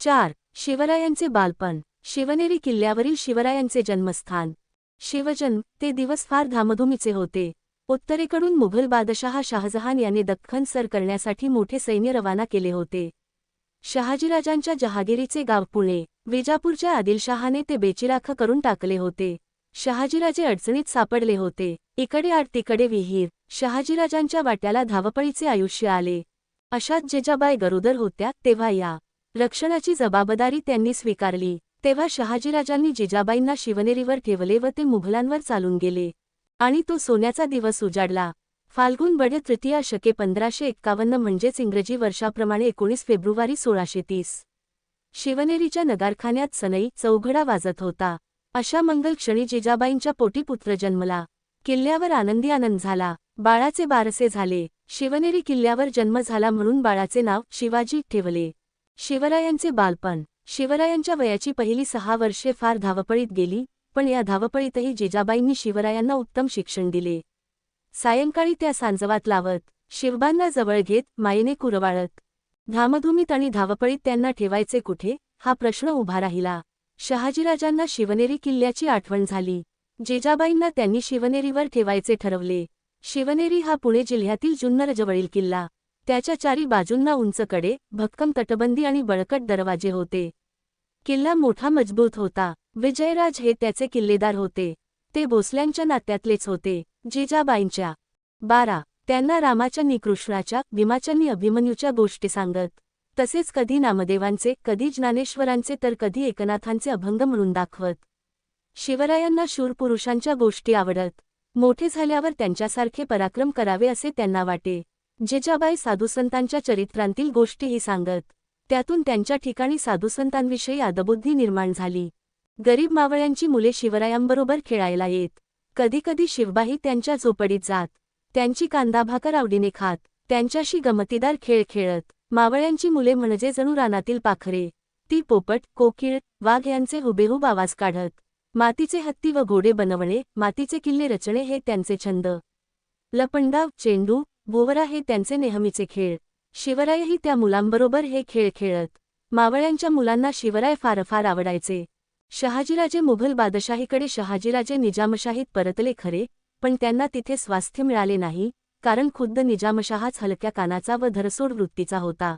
चार शिवरायांचे बालपण. शिवनेरी किल्ल्यावरील शिवरायांचे जन्मस्थान. शिवजन्म ते दिवस फार धामधुमीचे होते. उत्तरेकडून मुघल बादशहा शाहजहान याने दख्खन सर करण्यासाठी मोठे सैन्य रवाना केले होते. शहाजीराजांच्या जहागिरीचे गाव पुणे विजापूरच्या आदिलशहाने ते बेचिराख करून टाकले होते. शहाजीराजे अडचणीत सापडले होते. इकडे आड तिकडे विहीर शहाजीराजांच्या वाट्याला धावपळीचे आयुष्य आले. अशात जेजाबाई गरोदर होत्या तेव्हा या रक्षणाची जबाबदारी त्यांनी स्वीकारली तेव्हा शहाजीराजांनी जिजाबाईंना शिवनेरीवर ठेवले व ते मुघलांवर चालून गेले. आणि तो सोन्याचा दिवस उजाडला. फाल्गुन बडे तृतीया शके पंधराशे एक्कावन्न म्हणजेच इंग्रजी वर्षाप्रमाणे एकोणीस फेब्रुवारी सोळाशे तीस. शिवनेरीच्या नगारखान्यात सनई चौघडा वाजत होता. अशा मंगल क्षणी जिजाबाईंच्या पोटी पुत्र जन्मला. किल्ल्यावर आनंदी आनंद झाला. बाळाचे बारसे झाले. शिवनेरी किल्ल्यावर जन्म झाला म्हणून बाळाचे नाव शिवाजी ठेवले. शिवरायांचे बालपण. शिवरायांच्या वयाची पहिली सहा वर्षे फार धावपळीत गेली पण या धावपळीतही जिजाबाईंनी शिवरायांना उत्तम शिक्षण दिले. सायंकाळी त्या सांजवात लावत शिवबांना जवळ घेत मायेने कुरवाळत. धामधुमीत आणि धावपळीत त्यांना ठेवायचे कुठे? हा प्रश्न उभा राहिला. शहाजीराजांना शिवनेरी किल्ल्याची आठवण झाली. जिजाबाईंना त्यांनी शिवनेरीवर ठेवायचे ठरवले. शिवनेरी हा पुणे जिल्ह्यातील जुन्नरजवळील किल्ला. त्याच्या चारी बाजूंना उंचकडे भक्कम तटबंदी आणि बळकट दरवाजे होते. किल्ला मोठा मजबूत होता. विजयराज हे त्याचे किल्लेदार होते. ते भोसल्यांच्या नात्यातलेच होते. जिजाबाईंच्या. बारा. त्यांना रामाच्या कृष्णाच्या भीमाच्यांनी अभिमन्यूच्या गोष्टी सांगत. तसेच कधी नामदेवांचे कधी ज्ञानेश्वरांचे तर कधी एकनाथांचे अभंग म्हणून दाखवत. शिवरायांना शूरपुरुषांच्या गोष्टी आवडत. मोठे झाल्यावर त्यांच्यासारखे पराक्रम करावे असे त्यांना वाटे. जिजाबाई साधुसंतांच्या चरित्रांतील गोष्टीही सांगत त्यातून त्यांच्या ठिकाणी साधुसंतांविषयी आदबुद्धी निर्माण झाली. गरीब मावळ्यांची मुले शिवरायांबरोबर खेळायला येत. कधीकधी शिवबाही त्यांच्या झोपडीत जात. त्यांची कांदाभाकर आवडीने खात. त्यांच्याशी गमतीदार खेळ खेळत. मावळ्यांची मुले म्हणजे जणू रानातील पाखरे. ती पोपट कोकिळ वाघ यांचे हुबेहूब आवाज काढत. मातीचे हत्ती व घोडे बनवणे मातीचे किल्ले रचणे हे त्यांचे छंद. लपंडाव चेंडू भोवरा हे त्यांचे नेहमीचे खेळ. शिवरायही त्या मुलांबरोबर हे खेळ खेळत. मावळ्यांच्या मुलांना शिवराय फार फार आवडायचे. शहाजीराजे मुघल बादशाहीकडे शहाजीराजे निजामशाहीत परतले खरे पण त्यांना तिथे स्वास्थ्य मिळाले नाही कारण खुद्द निजामशहाच हलक्या कानाचा व धरसोड वृत्तीचा होता.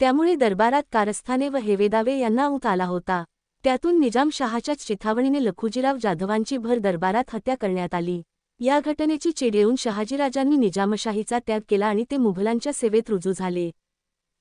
त्यामुळे दरबारात कारस्थाने व हेवेदावे यांना ऊत आला होता. त्यातून निजामशहाच्याच चिथावणीने लखुजीराव जाधवांची भर दरबारात हत्या करण्यात आली. या घटनेची चिड येऊन शहाजीराजांनी निजामशाहीचा त्याग केला आणि ते मुघलांच्या सेवेत रुजू झाले.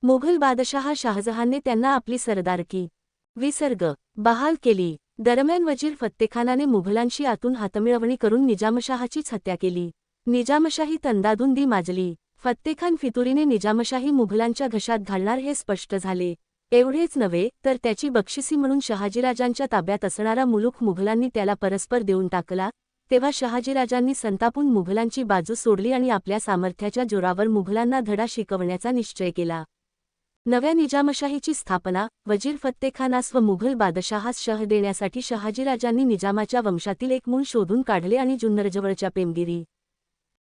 मुघल बादशहा शाहजहानने त्यांना आपली सरदारकी विसर्ग. बहाल केली. दरम्यान वजीर फत्तेखानाने मुघलांशी आतून हातमिळवणी करून निजामशाहाचीच हत्या केली. निजामशाही तंदाधुंदी माजली. फत्तेखान फितुरीने निजामशाही मुघलांच्या घशात घालणार हे स्पष्ट झाले. एवढेच नव्हे तर त्याची बक्षिसी म्हणून शहाजीराजांच्या ताब्यात असणारा मुलूक मुघलांनी त्याला परस्पर देऊन टाकला तेव्हा शहाजीराजांनी संतापून मुघलांची बाजू सोडली आणि आपल्या सामर्थ्याच्या जोरावर मुघलांना धडा शिकवण्याचा निश्चय केला. नव्या निजामशाहीची स्थापना वजीर फत्तेखानास व मुघल बादशहास शह देण्यासाठी शहाजीराजांनी निजामाच्या वंशातील एक मूळ शोधून काढले आणि जुन्नरजवळच्या पेमगिरी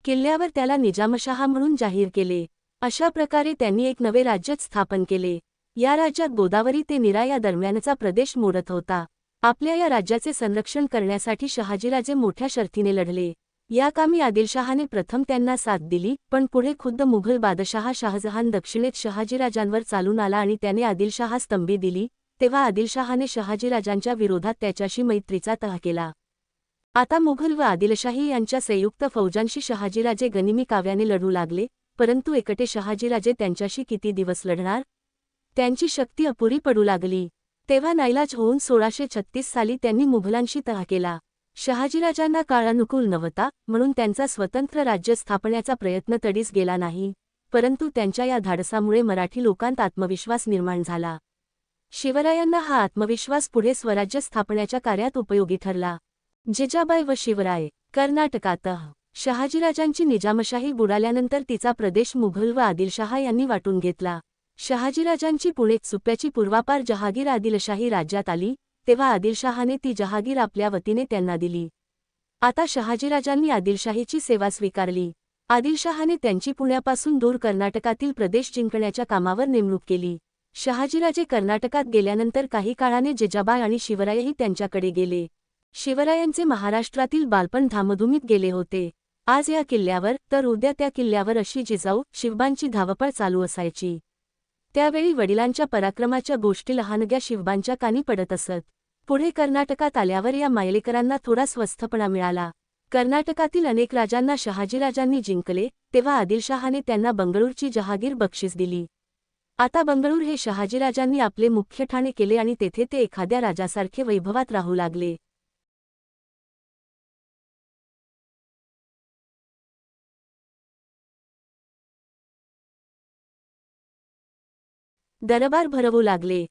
किल्ल्यावर त्याला निजामशहा म्हणून जाहीर केले. अशा प्रकारे त्यांनी एक नवे राज्यच स्थापन केले. या राज्यात गोदावरी ते निरा या दरम्यानचा प्रदेश मोडत होता. आपल्या या राज्याचे संरक्षण करण्यासाठी शहाजीराजे मोठ्या शर्थीने लढले. या कामी आदिलशहाने प्रथम त्यांना साथ दिली पण पुढे खुद्द मुघल बादशहा शाहजहान दक्षिणेत शहाजीराजांवर चालून आला आणि त्याने आदिलशहा स्तंभी दिली तेव्हा आदिलशहाने शहाजीराजांच्या विरोधात त्याच्याशी मैत्रीचा तह केला. आता मुघल व आदिलशाही यांच्या संयुक्त फौजांशी शहाजीराजे गनिमी काव्याने लढू लागले परंतु एकटे शहाजीराजे त्यांच्याशी किती दिवस लढणार? त्यांची शक्ती अपुरी पडू लागली. तेव्हा नाईलाज होऊन सोळाशे छत्तीस साली त्यांनी मुघलांशी तह केला. शहाजीराजांना काळानुकूल नव्हता म्हणून त्यांचा स्वतंत्र राज्य स्थापण्याचा प्रयत्न तडीस गेला नाही. परंतु त्यांच्या या धाडसामुळे मराठी लोकांत आत्मविश्वास निर्माण झाला. शिवरायांना हा आत्मविश्वास पुढे स्वराज्य स्थापण्याच्या कार्यात उपयोगी ठरला. जिजाबाई व शिवराय कर्नाटकात शहाजीराजांची निजामशाही बुडाल्यानंतर तिचा प्रदेश मुघल व आदिलशहा यांनी वाटून घेतला. शहाजीराजांची पुणे सुप्याची पूर्वापार जहागीर आदिलशाही राज्यात आली तेव्हा आदिलशहाने ती जहागीर आपल्या वतीने त्यांना दिली. आता शहाजीराजांनी आदिलशाहीची सेवा स्वीकारली. आदिलशहाने त्यांची पुण्यापासून दूर कर्नाटकातील प्रदेश जिंकण्याच्या कामावर नेमणूक केली. शहाजीराजे कर्नाटकात गेल्यानंतर काही काळाने जेजाबाय आणि शिवरायही त्यांच्याकडे गेले. शिवरायांचे महाराष्ट्रातील बालपण धामधुमीत गेले होते. आज या किल्ल्यावर तर उद्या त्या किल्ल्यावर अशी जिजाऊ शिवबांची धावपळ चालू असायची. त्यावेळी वडिलांच्या पराक्रमाच्या गोष्टी लहानग्या शिवबांच्या कानी पडत असत. पुढे कर्नाटकात आल्यावर या मायलेकरांना थोडा स्वस्थपणा मिळाला. कर्नाटकातील अनेक राजांना शहाजीराजांनी जिंकले तेव्हा आदिलशहाने त्यांना बंगळूरची जहागीर बक्षीस दिली. आता बंगळूर हे शहाजीराजांनी आपले मुख्य ठाणे केले आणि तेथे ते एखाद्या राजासारखे वैभवात राहू लागले. दरबार भरवू लागले.